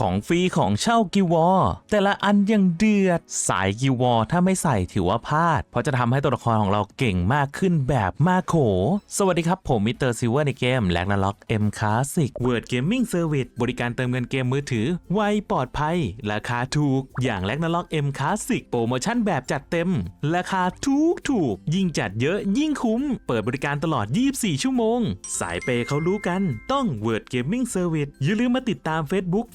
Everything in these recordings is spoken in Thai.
ของฟรีของเช่ากิวอร์แต่ละอันยังเดือด สายกิวอร์ถ้าไม่ใส่ถือว่าพลาด เพราะจะทำให้ตัวละครของเราเก่งมากขึ้นแบบมากโข สวัสดีครับ ผมมิสเตอร์ซิลเวอร์ในเกมแลกนาล็อกเอ็มคลาสสิกเวิร์ดเกมมิ่งเซอร์วิสบริการเติมเงินเกมมือถือ ไวปลอดภัย ราคาถูก อย่างแลกนาล็อกเอ็มคลาสสิกโปรโมชั่นแบบจัดเต็ม ราคาถูกถูก ยิ่งจัดเยอะยิ่งคุ้ม เปิดบริการตลอด 24 ชั่วโมง สายเปเขารู้กัน ต้อง Word Gaming Service อย่าลืมมาติดตาม Facebook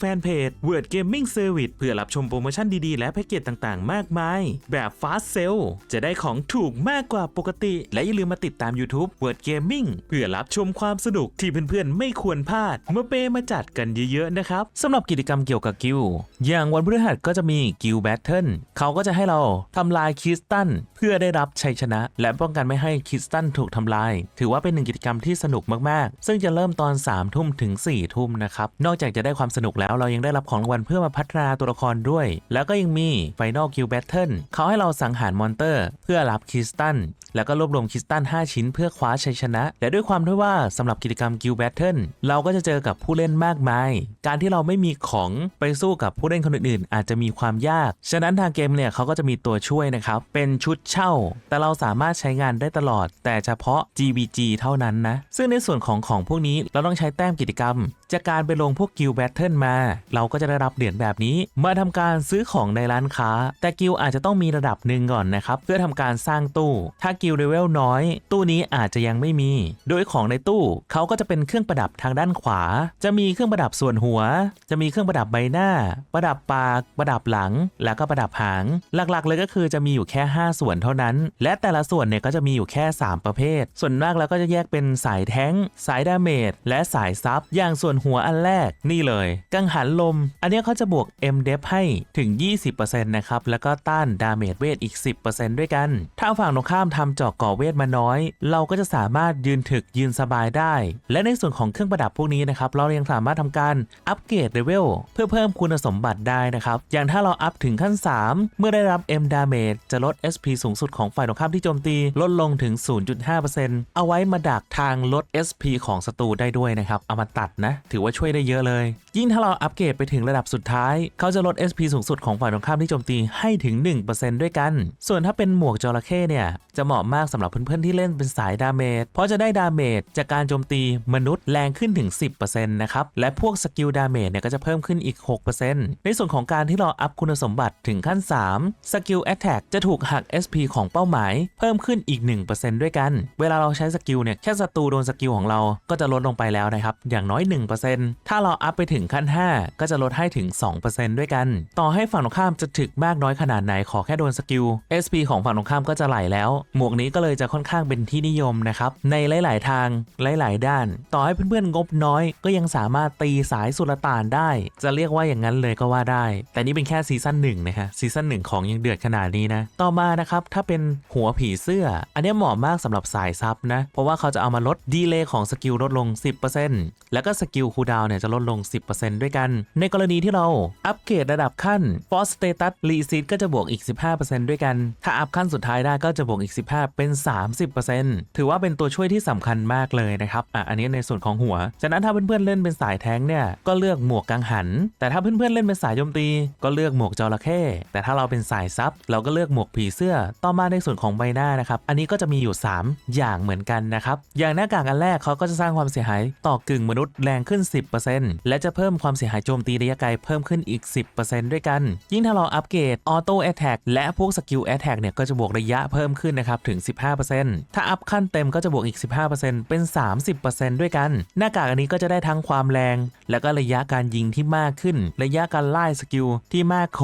จ Word Gaming Service เพื่อรับชมโปรโมชั่นดีๆ และแพ็กเกจต่างๆ มากมาย แบบ Fast Sale จะได้ของถูกมากกว่าปกติ และอย่าลืมมาติดตาม YouTube Word Gaming เพื่อรับชมความสนุกที่เพื่อนๆ ไม่ควรพลาด เมื่อเปมาจัดกันเยอะๆ นะครับสำหรับกิจกรรมเกี่ยวกับกิลอย่างวันพฤหัสก็จะมีกิลแบทเทิลเขาก็จะให้เราทำลายคริสตันเพื่อได้รับชัยชนะ และป้องกันไม่ให้คริสตันถูกทำลาย ถือว่าเป็นหนึ่งกิจกรรมที่สนุกมากๆ ซึ่งจะเริ่มตอน3ทุ่มถึง4ทุ่มนะครับนอกจากจะได้ความสนุกแล้วเรายังได้รับของรางวัลเพื่อมาพัฒนาตัวละครด้วย แล้วก็ยังมี Final Kill Battle เขาให้เราสังหารมอนเตอร์ เพื่อรับคริสตันแล้วก็รวบรวมคริสตัน 5 ชิ้นเพื่อคว้าชัยชนะ และด้วยความที่ว่าสำหรับกิจกรรม Guild Battle เราก็จะเจอกับผู้เล่นมากมาย การที่เราไม่มีของไปสู้กับผู้เล่นคนอื่นๆ อาจจะมีความยาก ฉะนั้นทางเกมเนี่ยเขาก็จะมีตัวช่วยนะครับ เป็นชุดเช่า แต่เราสามารถใช้งานได้ตลอด แต่เฉพาะ GBG เท่านั้นนะ ซึ่งในส่วนของของพวกนี้เราต้องใช้แต้มกิจกรรม จากการไปลงพวกกิลแบทเทิลมาเราก็จะได้รับเหรียญแบบนี้ มาทำการซื้อของในร้านค้า แต่กิลอาจจะต้องมีระดับหนึ่งก่อนนะครับ เพื่อทำการสร้างตู้ ถ้ากิลเลเวลน้อย ตู้นี้อาจจะยังไม่มี โดยของในตู้เขาก็จะเป็นเครื่องประดับทางด้านขวา จะมีเครื่องประดับส่วนหัว จะมีเครื่องประดับใบหน้า ประดับปาก ประดับหลัง แล้วก็ประดับหาง หลักๆ เลยก็คือจะมีอยู่แค่ 5 ส่วนเท่านั้น และแต่ละส่วนเนี่ยก็จะมีอยู่แค่ 3 ประเภท ส่วนมากแล้วก็จะแยกเป็นสายแท้ง สายดาเมจ และสายซับ อย่างส่วนหัวอันแรก นี่เลย กังหันลม อันนี้เขาจะบวก M d e p ให้ถึง 20%นะครับ แล้วก็ต้านดาเมจเวทอีก 10%ด้วยกัน ถ้าฝั่งตรงข้ามทำเจาะก่อเวทมาน้อย เราก็จะสามารถยืนถึกยืนสบายได้ และในส่วนของเครื่องประดับพวกนี้นะครับ เรายังสามารถทำการอัปเกรดเลเวลเพื่อเพิ่มคุณสมบัติได้นะครับ อย่างถ้าเราอัพถึงขั้น 3 เมื่อได้รับ M Damage จะลด SP สูงสุดของฝ่ายตรงข้ามที่โจมตีลดลงถึง 0.5%เอาไว้มาดักทางลด SP ของศัตรูได้ด้วยนะครับ เอามาตัดนะ ถือว่าช่วยได้เยอะเลย ยิ่งถ้าเราอัปเกรดไปถึงระดับสุดท้าย เขาจะลด SP สูงสุดของฝ่ายตรงข้ามที่โจมตีให้ถึง 1%ด้วยกัน ส่วนถ้าเป็นหมวกจระเข้เนี่ย จะเหมาะมากสำหรับเพื่อนๆที่เล่นเป็นสายดาเมจ เพราะจะได้ดาเมจจากการโจมตีมนุษย์แรงขึ้นถึง 10%นะครับ และพวกสกิลดาเมจเนี่ยก็จะเพิ่มขึ้นอีก 6%ในส่วนของการที่เราอัพคุณสมบัติถึงขั้น 3 สกิลแอตแทกจะถูกหัก SP ของเป้าหมายเพิ่มขึ้นอีก 1%ด้วยกัน เวลาเราใช้สกิลเนี่ยแค่ศัตรูโดนสกิลของเราก็จะลดลงไปแล้วนะครับอย่างน้อย 1%ถ้าเราอัพไปถึงขั้น 5ก็จะลดให้ถึง 2%ด้วยกัน ต่อให้ฝั่งตรงข้ามจะถึกมากน้อยขนาดไหนขอแค่โดนสกิล SP ของฝั่งตรงข้ามก็จะไหลแล้ว หมวกนี้ก็เลยจะค่อนข้างเป็นที่นิยมนะครับ ในหลาย ๆ ทางหลาย ๆ ด้าน ต่อให้เพื่อน ๆ งบน้อยก็ยังสามารถตีสายสุลต่านได้ จะเรียกว่าอย่างนั้นเลยก็ว่าได้ แต่นี่เป็นแค่ซีซั่นหนึ่งนะฮะซีซั่นหนึ่งของยังเดือดขนาดนี้นะ ต่อมานะครับถ้าเป็นหัวผีเสื้อ อันนี้เหมาะมากสำหรับสายซับนะ เพราะว่าเขาจะเอามาลดดีเลย์ของสกิลลดลง 10%แล้วก็สกิลคูดาวเนี่ยจะลดลง 10%ด้วยกันในกรณีที่เราอัปเกรดระดับขั้น Force Status Reset ก็จะบวกอีก 15%ด้วยกัน ถ้าอัพขั้นสุดท้ายได้ก็จะบวกอีก 15 เป็น 30%ถือว่าเป็นตัวช่วยที่สำคัญมากเลยนะครับอะอันนี้ในส่วนของหัวฉะนั้นถ้าเพื่อนๆเล่นเป็นสายแท้งเนี่ยก็เลือกหมวกกังหัน แต่ถ้าเพื่อนๆเล่นเป็นสายโจมตี ก็เลือกหมวกจระเข้แต่ถ้าเราเป็นสายซับเราก็เลือกหมวกผีเสื้อ ต่อมาในส่วนของใบหน้านะครับ อันนี้ก็จะมีอยู่ 3 อย่างเหมือนกันนะครับ อย่างหน้ากากอันแรกเขาก็จะสร้างความเสียหายต่อกึ่งมนุษย์แรงขึ้น 10%และจะเพิ่มความเสียหายโจมตีระยะไกลเพิ่มขึ้นอีก 10%ด้วยกัน ยิ่งถ้าเราอัปเกรดออโต้แอ t แทกและพวกสกิลแอ t แทกเนี่ยก็จะบวกระยะเพิ่มขึ้นนะครับถึง 15%ถ้าอัพขั้นเต็มก็จะบวกอีก 15%เป็น 30%ด้วยกัน หน้ากากอันนี้ก็จะได้ทั้งความแรง แล้วก็ระยะการยิงที่มากขึ้น ระยะการไล่สกิลที่มากโข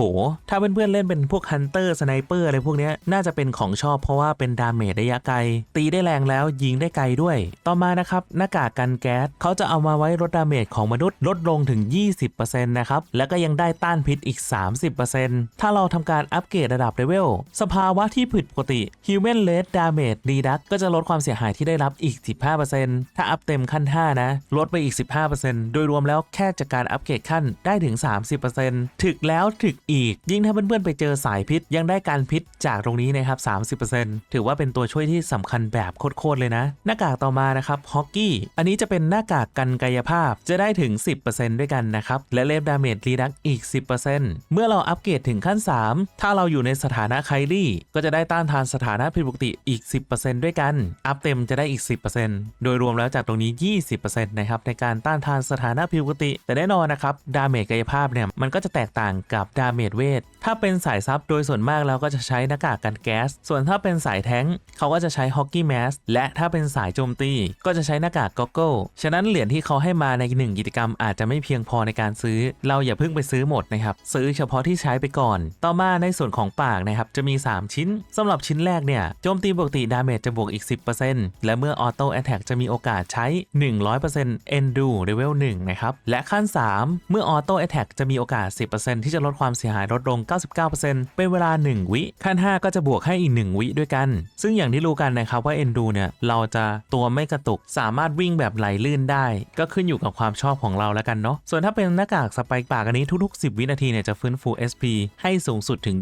ถ้าเพื่อนๆเล่นเป็นพวกฮันเตอร์สไนเปอร์อะไรพวกนี้น่าจะเป็นของชอบเพราะว่าเป็นดาเมจระยะไกล ตีได้แรงแล้วยิงได้ไกลด้วย ต่อมานะครับหน้ากากกันแก๊สเขาจะเอามาไว้ลดดาเมจของมนุษย์ลดลงถึง 20นะครับ แล้วก็ยังได้ต้านพิษอีก 30%ถ้าเราทำการอัปเกรดระดับเลเวล สภาวะที่ผิดปกติ Human Red Damage Reduct ก็จะลดความเสียหายที่ได้รับอีก 15%ถ้าอัพเต็มขั้น 5 นะ ลดไปอีก 15%โดยรวมแล้วแค่จากการอัปเกรดขั้นได้ถึง 30%ถึกแล้วถึกอีก ยิ่งถ้าเพื่อนๆไปเจอสายพิษยังได้การพิษจากตรงนี้นะครับ 30%ถือว่าเป็นตัวช่วยที่สำคัญแบบโคตรๆเลยนะ หน้ากากต่อมานะครับฮอกกี้อันนี้จะเป็นหน้ากากกันกายภาพจะได้ถึง 10%ด้วยกันนะครับและเลฟดาเมจรีดักอีก 10%เมื่อเราอัปเกรดถึงขั้น 3 ถ้าเราอยู่ในสถานะไคลี่ก็จะได้ต้านทานสถานะผิดปกติอีก 10%ด้วยกัน อัพเต็มจะได้อีก 10%โดยรวมแล้วจากตรงนี้ 20%นะครับในการต้านทานสถานะผิดปกติ แต่แน่นอนนะครับดาเมจกายภาพเนี่ยมันก็จะแตกต่างกับดาเมจเวท ถ้าเป็นสายซับโดยส่วนมากเราก็จะใช้หน้ากากกันแก๊ส ส่วนถ้าเป็นสายแท้งเขาก็จะใช้ฮอกกี้แมสและถ้าเป็นสายโจมตี ก็จะใช้หน้ากากก็อกเกิลฉะนั้นเหรียญที่เขาให้มาในหนึ่งกิจกรรมอาจจะไม่เพียงพอในการซื้อ เราอย่าเพิ่งไปซื้อหมดนะครับ ซื้อเฉพาะที่ใช้ไปก่อน ต่อมาในส่วนของปากนะครับ จะมี 3 ชิ้นสำหรับชิ้นแรกเนี่ย โจมตีปกติดาเมจจะบวกอีก 10%และเมื่อออโต้แอ t แทกจะมีโอกาสใช้ 100% Endu Level 1นะครับ และขั้น 3 เมื่อออโต้แอ t แทกจะมีโอกาส 10%ที่จะลดความเสียหายลดลง 99%เป็นเวลา 1 วิ ขั้น 5 ก็จะบวกให้อีก 1 วิด้วยกัน ซึ่งอย่างที่รู้กันนะครับว่า Endu เนี่ยเราจะตัวไม่กระตุกสามารถวิ่งแบบไหลลื่นได้ ก็ขึ้นอยู่กับความชอบของเราแล้วกันเนาะส่วนถ้าเป็นน้ากากสไปค์ปากอันนี้ทุกๆ 10 วินาทีเนี่ยจะฟื้นฟู SP ให้สูงสุดถึง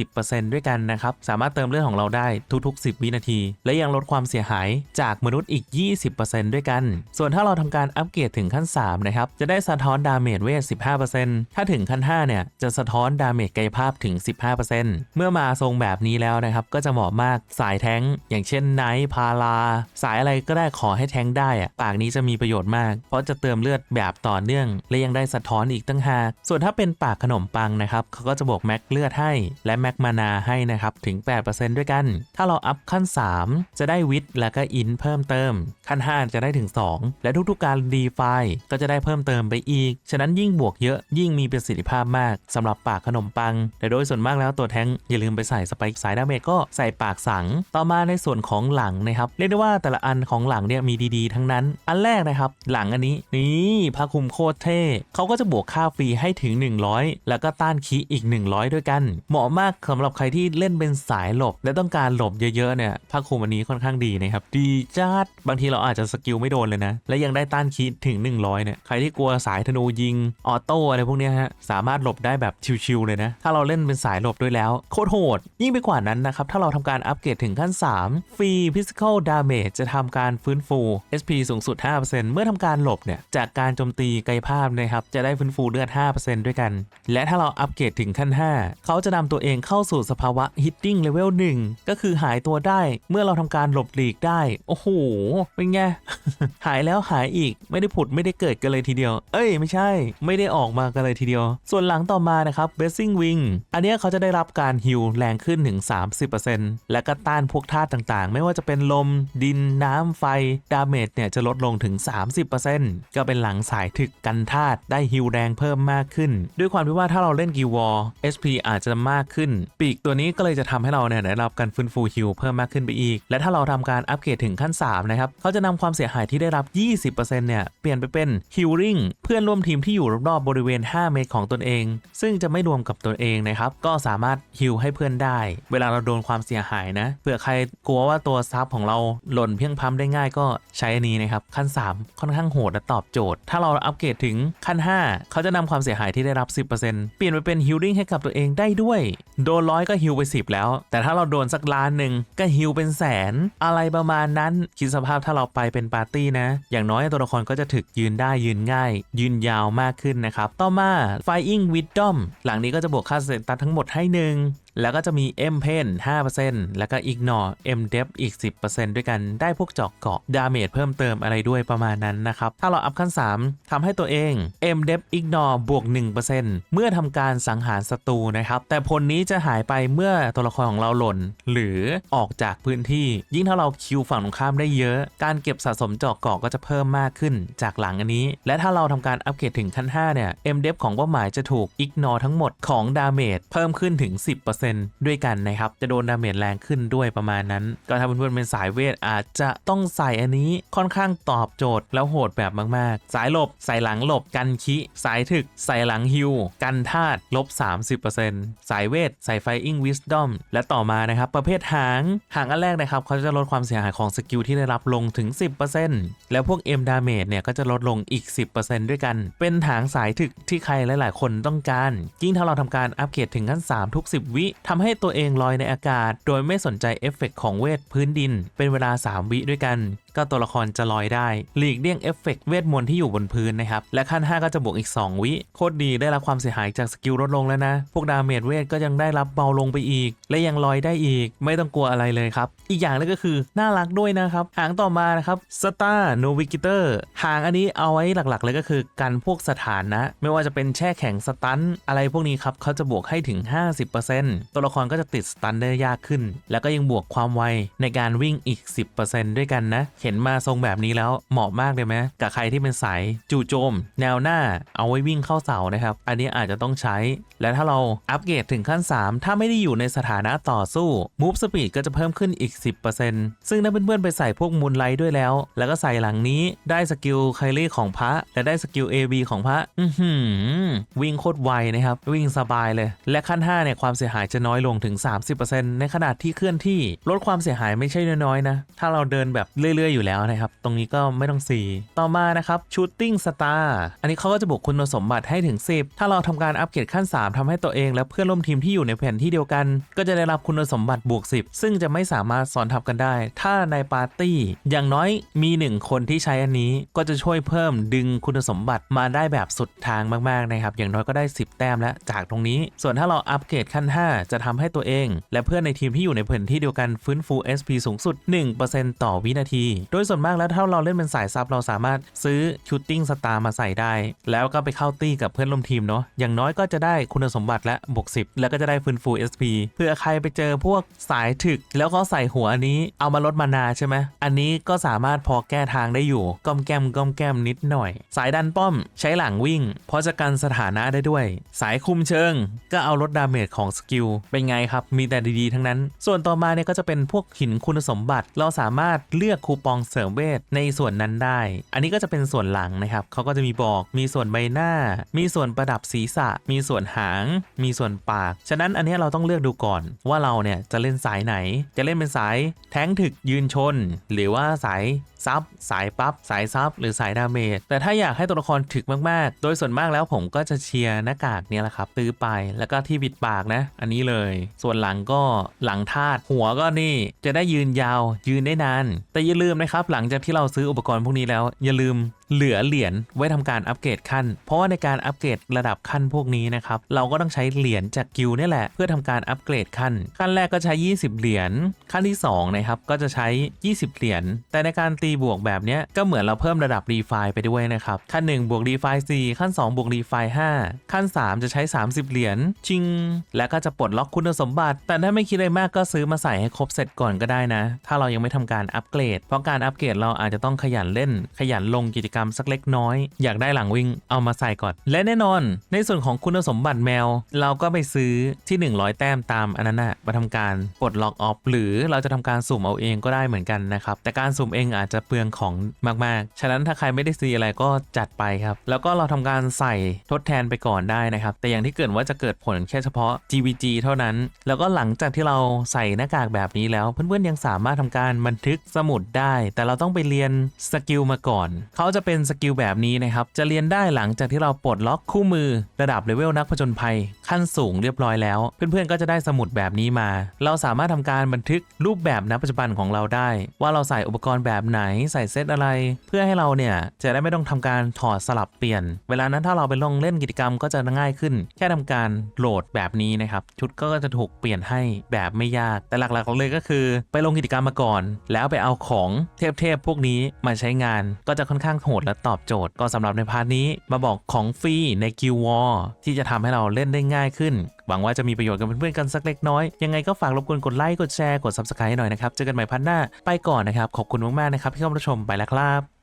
20%ด้วยกันนะครับ สามารถเติมเลือดของเราได้ทุกๆ 10 วินาที และยังลดความเสียหายจากมนุษย์อีก 20%ด้วยกัน ส่วนถ้าเราทำการอัปเกรดถึงขั้น 3 นะครับ จะได้สะท้อนดาเมจเวท 15%ถ้าถึงขั้น 5 เนี่ย จะสะท้อนดาเมจกายภาพถึง 15%เมื่อมาทรงแบบนี้แล้วนะครับ ก็จะเหมาะมากสายแท้ง อย่างเช่นไนท์พารา สายอะไรก็ได้ขอให้แท้งได้อะปากนี้จะมีประโยชน์มาก เพราะจะเติมเลือดแบบต่อเนื่อง และยังได้สะท้อนอีกตั้งหากส่วนถ้าเป็นปากขนมปังนะครับเขาก็จะบวกแม็กเลือดให้ และแม็กมานาให้นะครับถึง 8%ด้วยกัน ถ้าเราอัพขั้น 3 จะได้วิทและก็อินเพิ่มเติม ขั้น 5 จะได้ถึง 2 และทุกๆการดีไฟก็จะได้เพิ่มเติมไปอีก ฉะนั้นยิ่งบวกเยอะยิ่งมีประสิทธิภาพมากสำหรับปากขนมปัง แต่โดยส่วนมากแล้วตัวแท้งอย่าลืมไปใส่สไปค์สายดาเมจก็ใส่ปากสัง ต่อมาในส่วนของหลังนะครับเรียกได้ว่าแต่ละอันของหลังเนี่ยมีดีๆ ทั้งนั้น อันแรกนะครับ หลังอันนี้นี่ผ้าคลุมโคตรเท่เขาก็จะบวกค่าฟรีให้ถึง 100 แล้วก็ต้านคีอีก 100 ด้วยกัน เหมาะมากสำหรับใครที่เล่นเป็นสายหลบ และต้องการหลบเยอะๆเนี่ยผ้าคลุมอันนี้ค่อนข้างดีนะครับ ดีจัดบางทีเราอาจจะสกิลไม่โดนเลยนะ และยังได้ต้านคีถึง 100เนี่ยใครที่กลัวสายธนูยิงออโต้อะไรพวกเนี้ยฮะสามารถหลบได้แบบชิวๆเลยนะถ้าเราเล่นเป็นสายหลบด้วยแล้วโคตรโหด ยิ่งไปกว่านั้นนะครับถ้าเราทำการอัปเกรดถึงขั้น 3 ฟรี Physical Damage จะทำการฟื้นฟู SP สูงสุด 5%เมื่อทำการหลบเนี่ยจากการโจมตีกายภาพนะครับจะได้ฟื้นฟูเลือด 5%ด้วยกัน และถ้าเราอัปเกรดถึงขั้น 5 เขาจะนำตัวเองเข้าสู่สภาวะ Hitting Level 1 ก็คือหายตัวได้เมื่อเราทำการหลบหลีกได้ โอ้โห เป็นไง หายแล้วหายอีก ไม่ได้ผุดไม่ได้เกิดกันเลยทีเดียว เอ้ย ไม่ใช่ ไม่ได้ออกมากันเลยทีเดียว ส่วนหลังต่อมานะครับ b e s s i n g Wing อันนี้เขาจะได้รับการฮิลแรงขึ้นถึง 30%และก็ต้านพวกธาตุต่างๆ ไม่ว่าจะเป็นลม ดิน น้ำ ไฟ ดาเมจเนี่ยจะลดลงถึง 30%ก็เป็นหลังสายถึกกันธาตุได้ฮิลแรงเพิ่มมากขึ้น ด้วยความที่ว่าถ้าเราเล่นกิวอ SP อาจจะมากขึ้น ปีกตัวนี้ก็เลยจะทำให้เราเนี่ยได้รับการฟื้นฟูฮิลเพิ่มมากขึ้นไปอีก และถ้าเราทำการอัปเกรดถึงขั้น 3 นะครับ เขาจะนำความเสียหายที่ได้รับ 20%เนี่ยเปลี่ยนไปเป็นฮิลลิ่งเพื่อนร่วมทีมที่อยู่รอบๆบริเวณ 5 เมตรของตนเอง ซึ่งจะไม่รวมกับตัวเองนะครับก็สามารถฮิลให้เพื่อนได้ เวลาเราโดนความเสียหายนะเผื่อใครกลัวว่าตัวซับของเราหล่นเพียงพล้ำได้ง่ายก็ใช้อันนี้นะครับขั้น 3 ค่อนข้างโหดและตอบโจทย์ ถ้าเราอัปเกรดถึงขั้น 5เขาจะนำความเสียหายที่ได้รับ 10%เปลี่ยนไปเป็นฮิลลิ่งให้กับตัวเองได้ด้วย โดนร้อยก็ฮิลไป 10 แล้ว แต่ถ้าเราโดนสักล้านหนึ่งก็ฮิลเป็นแสน อะไรประมาณนั้น คิดสภาพถ้าเราไปเป็นปาร์ตี้นะ อย่างน้อยตัวละครก็จะถึกยืนได้ยืนง่าย ยืนยาวมากขึ้นนะครับ ต่อมา Flying Wisdom หลังนี้ก็จะบวกค่าสเตตัสทั้งหมดให้หนึ่ง แล้วก็จะมี M Pen 5%แล้วก็ Ignore M Depth อีก 10%ด้วยกันได้พวกจาะเกาะดาเมจเพิ่มเติมอะไรด้วยประมาณนั้นนะครับ ถ้าเราอัพขั้น 3ทำให้ตัวเอง M Depth Ignore บวก 1%เมื่อทำการสังหารศัตรูนะครับ แต่ผลนี้จะหายไปเมื่อตัวละครของเราหล่น หรือออกจากพื้นที่ ยิ่งถ้าเราคิวฝั่งตรงข้ามได้เยอะ การเก็บสะสมจาะเกาะก็จะเพิ่มมากขึ้นจากหลังอันนี้ และถ้าเราทำการอัปเกรดถึงขั้น 5 เนี่ย M Depth ของเป้าหมายจะถูก Ignore ทั้งหมดของดาเมจเพิ่มขึ้นถึง 10%ด้วยกันนะครับ จะโดนดาเมจแรงขึ้นด้วยประมาณนั้น ก็ถ้าเพื่อนๆเป็นสายเวทอาจจะต้องใส่อันนี้ค่อนข้างตอบโจทย์แล้วโหดแบบมากๆ สายหลบใส่หลังหลบกันคิสายถึกใส่หลังฮิวกันธาตุลบ 30%สายเวทใส่ไฟอิงวิสดอมและต่อมานะครับประเภทหางหางอันแรกนะครับเขาจะลดความเสียหายของสกิลที่ได้รับลงถึง 10%แล้วพวก M Damage เนี่ยก็จะลดลงอีก 10%ด้วยกัน เป็นหางสายถึกที่ใครหลาย ๆ คนต้องการ ยิ่งถ้าเราทำการอัปเกรดถึงขั้น 3 ทุก 10 วิทำให้ตัวเองลอยในอากาศ โดยไม่สนใจเอฟเฟกต์ของเวทพื้นดิน เป็นเวลา 3 วิด้วยกันก็ตัวละครจะลอยได้ หลีกเลี่ยงเอฟเฟกต์เวทมนต์ที่อยู่บนพื้นนะครับ และขั้น 5 ก็จะบวกอีก 2 วิ โคตรดีได้รับความเสียหายจากสกิลลดลงแล้วนะ พวกดาเมจเวทก็ยังได้รับเบาลงไปอีก และยังลอยได้อีก ไม่ต้องกลัวอะไรเลยครับ อีกอย่างนึงก็คือน่ารักด้วยนะครับ หางต่อมานะครับสตาร์โนวิกิเตอร์หางอันนี้เอาไว้หลักๆ เลยก็คือกันพวกสถานะ ไม่ว่าจะเป็นแช่แข็งสตันอะไรพวกนี้ครับเขาจะบวกให้ถึง 50%ตัวละครก็จะติดสตันได้ยากขึ้น แล้วก็ยังบวกความไวในการวิ่งอีก 10%ด้วยกันนะเห็นมาทรงแบบนี้แล้วเหมาะมากเลยไหมกับใครที่เป็นสายจู่โจม แนวหน้าเอาไว้วิ่งเข้าเสานะครับ อันนี้อาจจะต้องใช้ และถ้าเราอัปเกรดถึงขั้น 3 ถ้าไม่ได้อยู่ในสถานะต่อสู้ Move Speed ก็จะเพิ่มขึ้นอีก 10%ซึ่งถ้าเพื่อนๆไปใส่พวกมูลไลท์ด้วยแล้ว แล้วก็ใส่หลังนี้ได้สกิลไคลี่ของพระ และได้สกิล AB ของพระอือหือวิ่งโคตรไวนะครับ วิ่งสบายเลย และขั้น5เนี่ยความเสียหายจะน้อยลงถึง 30%ในขนาดที่เคลื่อนที่ลดความเสียหายไม่ใช่น้อยๆนะถ้าเราเดินแบบเรื่อยอยู่แล้วนะครับ ตรงนี้ก็ไม่ต้องซีต่อมานะครับ Shooting Star อันนี้เขาก็จะบวกคุณสมบัติให้ถึง 10 ถ้าเราทำการอัปเกรดขั้น 3ทำให้ตัวเอง และเพื่อนร่วมทีมที่อยู่ในแผนที่เดียวกัน ก็จะได้รับคุณสมบัติบวก 10 ซึ่งจะไม่สามารถสอนทับกันได้ ถ้าในปาร์ตี้อย่างน้อยมี 1 คนที่ใช้อันนี้ก็จะช่วยเพิ่มดึงคุณสมบัติมาได้แบบสุดทางมากๆนะครับอย่างน้อยก็ได้ 10 แต้มแล้วจากตรงนี้ ส่วนถ้าเราอัปเกรดขั้น 5 จะทำให้ตัวเอง และเพื่อนในทีมที่อยู่ในแผนที่เดียวกันฟื้นฟู SP สูงสุด 1%ต่อวินาทีโดยส่วนมากแล้วถ้าเราเล่นเป็นสายซับเราสามารถซื้อชูตติ้งสตาร์มาใส่ได้ แล้วก็ไปเข้าตี้กับเพื่อนร่วมทีมเนาะอย่างน้อยก็จะได้คุณสมบัติและบวก10แล้วก็จะได้ฟื้นฟู SP เพื่อใครไปเจอพวกสายถึก แล้วเขาใส่หัวอันนี้เอามาลดมานาใช่ไหมอันนี้ก็สามารถพอแก้ทางได้อยู่ก้มแก้มก้มแก้มนิดหน่อย สายดันป้อมใช้หลังวิ่ง เพราะจะกันสถานะได้ด้วย สายคุมเชิง ก็เอาลดดาเมจของสกิลเป็นไงครับมีแต่ดีๆ ทั้งนั้น ส่วนต่อมาเนี่ยก็จะเป็นพวกหินคุณสมบัติเราสามารถเลือกคูปองเสริมเวทในส่วนนั้นได้ อันนี้ก็จะเป็นส่วนหลังนะครับเขาก็จะมีบอกมีส่วนใบหน้า มีส่วนประดับศีรษะ มีส่วนหาง มีส่วนปาก ฉะนั้นอันนี้เราต้องเลือกดูก่อนว่าเราเนี่ยจะเล่นสายไหน จะเล่นเป็นสายแท้งถึกยืนชน หรือว่าสายซับสายปับ๊บสายซับหรือสายดาเมจแต่ถ้าอยากให้ตัวละครถึกมากๆ โดยส่วนมากแล้วผมก็จะเชียร์หน้ากากเนี่ยแหละครับตื้อไปแล้วก็ที่บิดปากนะ อันนี้เลย ส่วนหลังก็หลังธาตุหัวก็นี่จะได้ยืนยาวยืนได้นาน แต่อย่าลืมนะครับหลังจากที่เราซื้ออุปกรณ์พวกนี้แล้ว อย่าลืม เหลือเหรียญไว้ทำการอัปเกรดขั้น เพราะว่าในการอัปเกรดระดับขั้นพวกนี้นะครับ เราก็ต้องใช้เหรียญจากกิลนี่แหละ เพื่อทำการอัปเกรดขั้น ขั้นแรกก็ใช้ 20 เหรียญ ขั้นที่2นะครับ ก็จะใช้ 20 เหรียญ แต่ในการตีบวกแบบนี้ก็เหมือนเราเพิ่มระดับรีไฟไปด้วยนะครับ ขั้น1บวกรีไฟ4ขั้น 2 บวกรีไฟ5ขั้น 3 จะใช้ 30 เหรียญชิง และก็จะปลดล็อกคุณสมบัติ แต่ถ้าไม่คิดอะไรมากก็ซื้อมาใส่ให้ครบเสร็จก่อนก็ได้นะ ถ้าเรายังไม่ทำการอัปเกรด เพราะการอัปเกรดเราอาจจะต้องขยันเล่น ขยันลงกิจกรรมสักเล็กน้อย อยากได้หลังวิ่งเอามาใส่ก่อน และแน่นอน ในส่วนของคุณสมบัติแมว เราก็ไปซื้อที่ 100 แต้มตามอันนั้นนะมาทำการปลดล็อกออฟหรือเราจะทำการสุ่มเอาเองก็ได้เหมือนกันนะครับ แต่การสุ่มเองอาจจะเปลืองของมากๆ ฉะนั้นถ้าใครไม่ได้ซื้ออะไรก็จัดไปครับ แล้วก็เราทำการใส่ทดแทนไปก่อนได้นะครับ แต่อย่างที่เกิดว่าจะเกิดผลแค่เฉพาะ GVG เท่านั้น แล้วก็หลังจากที่เราใส่หน้ากากแบบนี้แล้ว เพื่อนๆยังสามารถทำการบันทึกสมุดได้ แต่เราต้องไปเรียนสกิลมาก่อน เขาจะเป็นเป็นสกิลแบบนี้นะครับ จะเรียนได้หลังจากที่เราปลดล็อกคู่มือ ระดับเลเวลนักผจญภัย ขั้นสูงเรียบร้อยแล้ว เพื่อนๆก็จะได้สมุดแบบนี้มา เราสามารถทำการบันทึกรูปแบบณปัจจุบันของเราได้ ว่าเราใส่อุปกรณ์แบบไหนใส่เซตอะไร เพื่อให้เราเนี่ยจะได้ไม่ต้องทำการถอดสลับเปลี่ยน เวลานั้นถ้าเราไปลงเล่นกิจกรรมก็จะง่ายขึ้น แค่ทำการโหลดแบบนี้นะครับชุดก็จะถูกเปลี่ยนให้แบบไม่ยาก แต่หลักๆเลยก็คือ ไปลงกิจกรรมมาก่อน แล้วไปเอาของเทพๆพวกนี้มาใช้งานก็จะค่อนข้างโหดและตอบโจทย์ ก็สำหรับในพาร์ทนี้มาบอกของฟรีในกิววอที่จะทำให้เราเล่นได้ง่ายขึ้น หวังว่าจะมีประโยชน์กับเพื่อนๆกันสักเล็กน้อย ยังไงก็ฝากรบกวนกดไลค์กดแชร์กด subscribe ให้หน่อยนะครับ เจอกันใหม่พันหน้าไปก่อนนะครับ ขอบคุณมากๆนะครับที่เข้ามาชมไปแล้วครับ